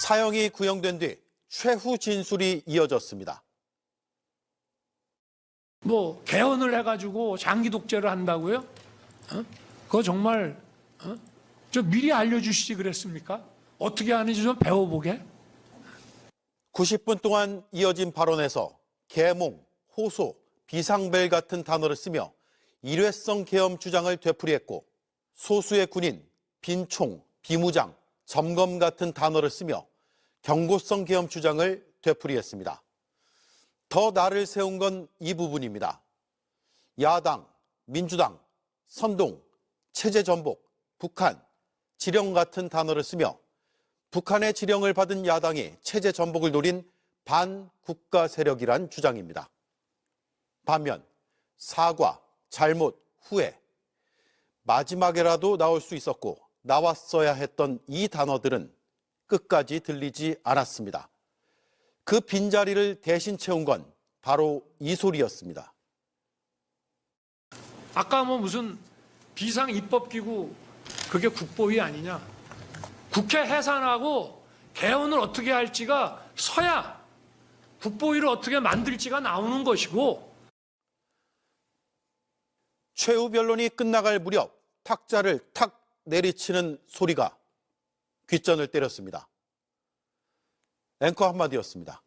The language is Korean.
사형이 구형된 뒤 최후 진술이 이어졌습니다. 뭐 개헌을 해가지고 장기 독재를 한다고요? 어? 그거 정말 어? 좀 미리 알려주시지 그랬습니까? 어떻게 하는지 좀 배워보게. 90분 동안 이어진 발언에서 계몽, 호소, 비상벨 같은 단어를 쓰며 일회성 계엄 주장을 되풀이했고 소수의 군인, 빈총, 비무장, 점검 같은 단어를 쓰며 경고성 계엄 주장을 되풀이했습니다. 더 나를 세운 건 이 부분입니다. 야당, 민주당, 선동, 체제 전복, 북한, 지령 같은 단어를 쓰며 북한의 지령을 받은 야당이 체제 전복을 노린 반국가 세력이란 주장입니다. 반면 사과, 잘못, 후회, 마지막에라도 나올 수 있었고 나왔어야 했던 이 단어들은 끝까지 들리지 않았습니다. 그 빈자리를 대신 채운 건 바로 이 소리였습니다. 아까 뭐 무슨 비상 입법 기구 그게 국보위 아니냐? 국회 해산하고 개헌을 어떻게 할지가 서야 국보위를 어떻게 만들지가 나오는 것이고 최후 변론이 끝나갈 무렵 탁자를 탁 내리치는 소리가 귓전을 때렸습니다. 앵커 한마디였습니다.